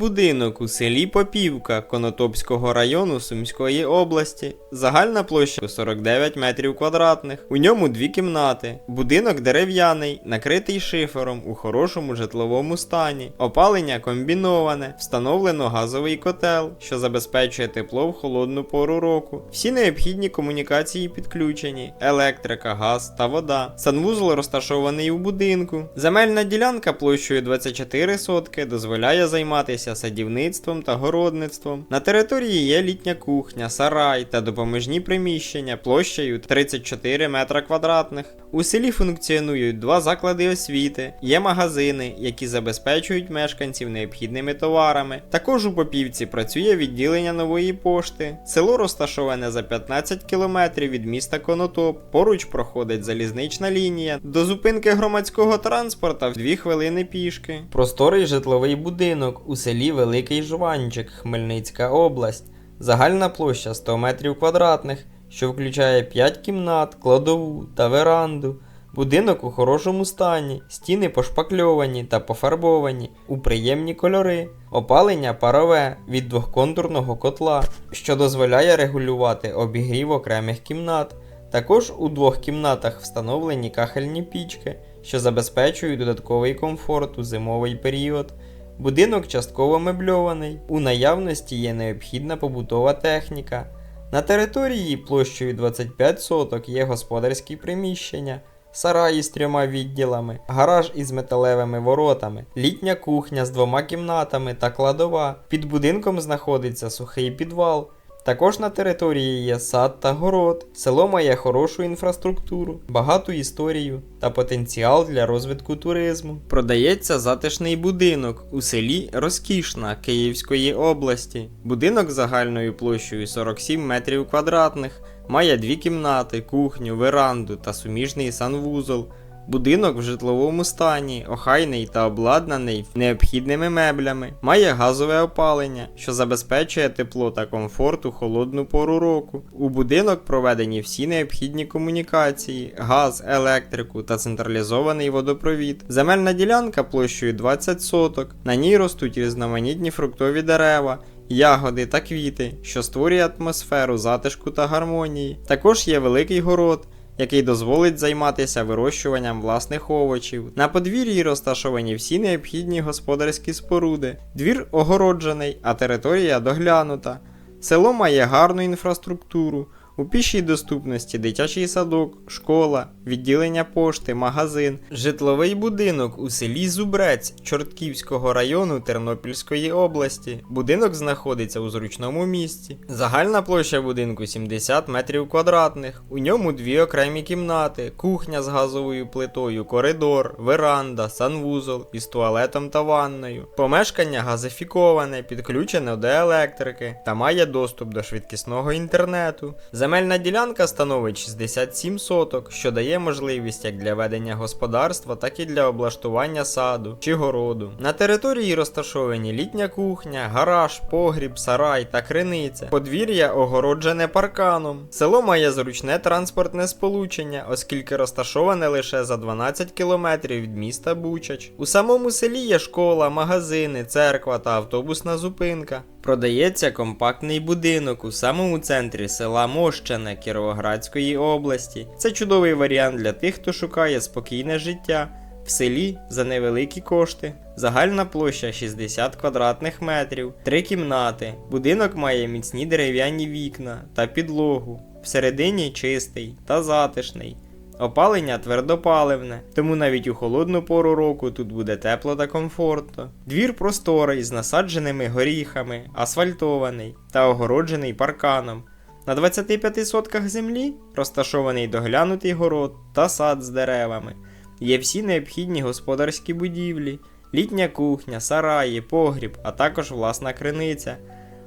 Будинок у селі Попівка Конотопського району Сумської області. Загальна площа 49 метрів квадратних. У ньому дві кімнати. Будинок дерев'яний, накритий шифером у хорошому житловому стані. Опалення комбіноване, встановлено газовий котел, що забезпечує тепло в холодну пору року. Всі необхідні комунікації підключені: електрика, газ та вода. Санвузол розташований у будинку. Земельна ділянка площею 24 сотки дозволяє займатися садівництвом та городництвом. На території є літня кухня, сарай та допоміжні приміщення площею 34 метра квадратних. У селі функціонують два заклади освіти, є магазини, які забезпечують мешканців необхідними товарами. Також у Попівці працює відділення нової пошти. Село розташоване за 15 кілометрів від міста Конотоп. Поруч проходить залізнична лінія. До зупинки громадського транспорта в 2 хвилини пішки. Просторий житловий будинок у селі Великий Жуванчик, Хмельницька область. Загальна площа 100 метрів квадратних, що включає 5 кімнат, кладову та веранду. Будинок у хорошому стані, стіни пошпакльовані та пофарбовані у приємні кольори, опалення парове від двохконтурного котла, що дозволяє регулювати обігрів окремих кімнат. Також у двох кімнатах встановлені кахельні пічки, що забезпечують додатковий комфорт у зимовий період. Будинок частково мебльований, у наявності є необхідна побутова техніка. На території площею 25 соток є господарські приміщення, сараї з трьома відділами, гараж із металевими воротами, літня кухня з двома кімнатами та кладова. Під будинком знаходиться сухий підвал. Також на території є сад та город. Село має хорошу інфраструктуру, багату історію та потенціал для розвитку туризму. Продається затишний будинок у селі Розкішна Київської області. Будинок загальною площею 47 метрів квадратних, має дві кімнати, кухню, веранду та суміжний санвузол. Будинок в житловому стані, охайний та обладнаний необхідними меблями, має газове опалення, що забезпечує тепло та комфорт у холодну пору року. У будинок проведені всі необхідні комунікації, газ, електрику та централізований водопровід. Земельна ділянка площею 20 соток. На ній ростуть різноманітні фруктові дерева. Ягоди та квіти, що створює атмосферу затишку та гармонії. Також є великий город, який дозволить займатися вирощуванням власних овочів. На подвір'ї розташовані всі необхідні господарські споруди. Двір огороджений, а територія доглянута. Село має гарну інфраструктуру. У пішій доступності дитячий садок, школа, відділення пошти, магазин, житловий будинок у селі Зубрець Чортківського району Тернопільської області. Будинок знаходиться у зручному місці. Загальна площа будинку 70 метрів квадратних. У ньому дві окремі кімнати, кухня з газовою плитою, коридор, веранда, санвузол із туалетом та ванною. Помешкання газифіковане, підключене до електрики та має доступ до швидкісного інтернету. Земельна ділянка становить 67 соток, що дає можливість як для ведення господарства, так і для облаштування саду чи городу. На території розташовані літня кухня, гараж, погріб, сарай та криниця. Подвір'я огороджене парканом. Село має зручне транспортне сполучення, оскільки розташоване лише за 12 кілометрів від міста Бучач. У самому селі є школа, магазини, церква та автобусна зупинка. Продається компактний будинок у самому центрі села Мощане Кіровоградської області. Це чудовий варіант для тих, хто шукає спокійне життя в селі за невеликі кошти. Загальна площа 60 квадратних метрів, три кімнати. Будинок має міцні дерев'яні вікна та підлогу. Всередині чистий та затишний. Опалення твердопаливне, тому навіть у холодну пору року тут буде тепло та комфортно. Двір просторий з насадженими горіхами, асфальтований та огороджений парканом. На 25 сотках землі розташований доглянутий город та сад з деревами. Є всі необхідні господарські будівлі, літня кухня, сараї, погріб, а також власна криниця.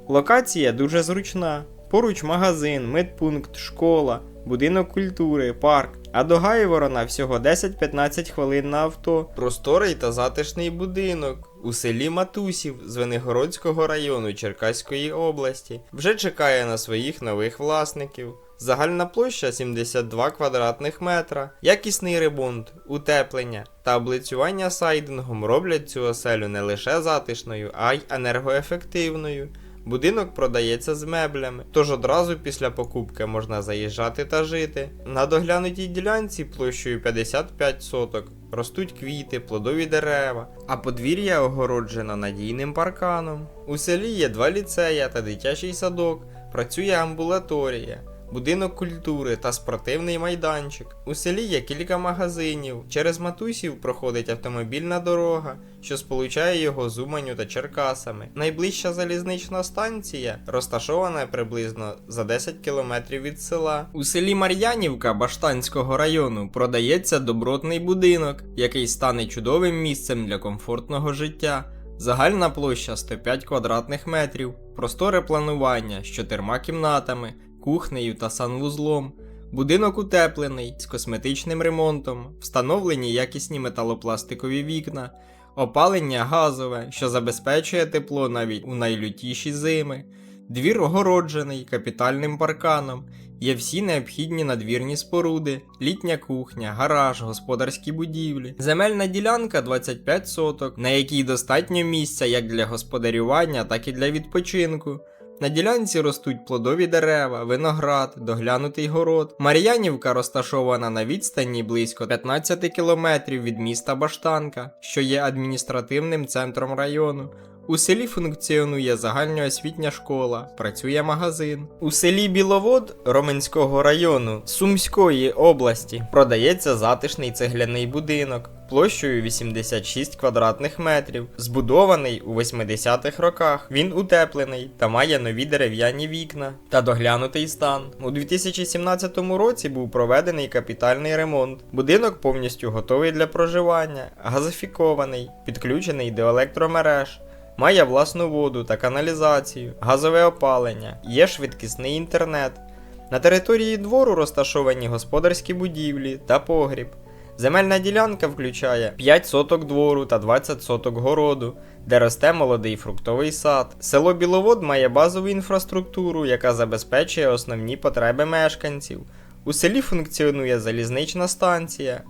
Локація дуже зручна. Поруч магазин, медпункт, школа, будинок культури, парк. А до Гайворона всього 10-15 хвилин на авто. Просторий та затишний будинок у селі Матусів з Венигородського району Черкаської області вже чекає на своїх нових власників. Загальна площа 72 квадратних метра, якісний ремонт, утеплення та облицювання сайдингом роблять цю оселю не лише затишною, а й енергоефективною. Будинок продається з меблями, тож одразу після покупки можна заїжджати та жити. На доглянутій ділянці площею 55 соток ростуть квіти, плодові дерева, а подвір'я огороджено надійним парканом. У селі є два ліцея та дитячий садок, працює амбулаторія. Будинок культури та спортивний майданчик. У селі є кілька магазинів. Через Матусів проходить автомобільна дорога, що сполучає його з Уманю та Черкасами. Найближча залізнична станція розташована приблизно за 10 кілометрів від села. У селі Мар'янівка Баштанського району продається добротний будинок, який стане чудовим місцем для комфортного життя. Загальна площа 105 квадратних метрів, просторе планування з чотирма кімнатами, кухнею та санвузлом. Будинок утеплений з косметичним ремонтом, встановлені якісні металопластикові вікна, опалення газове, що забезпечує тепло навіть у найлютіші зими. Двір огороджений капітальним парканом. Є всі необхідні надвірні споруди, літня кухня, гараж, господарські будівлі. Земельна ділянка 25 соток, на якій достатньо місця як для господарювання, так і для відпочинку. На ділянці ростуть плодові дерева, виноград, доглянутий город. Мар'янівка розташована на відстані близько 15 кілометрів від міста Баштанка, що є адміністративним центром району. У селі функціонує загальноосвітня школа, працює магазин. У селі Біловод Роменського району Сумської області продається затишний цегляний будинок площею 86 квадратних метрів, збудований у 80-х роках. Він утеплений та має нові дерев'яні вікна та доглянутий стан. У 2017 році був проведений капітальний ремонт. Будинок повністю готовий для проживання, газифікований, підключений до електромереж. Має власну воду та каналізацію, газове опалення, є швидкісний інтернет. На території двору розташовані господарські будівлі та погріб. Земельна ділянка включає 5 соток двору та 20 соток городу, де росте молодий фруктовий сад. Село Біловод має базову інфраструктуру, яка забезпечує основні потреби мешканців. У селі функціонує залізнична станція,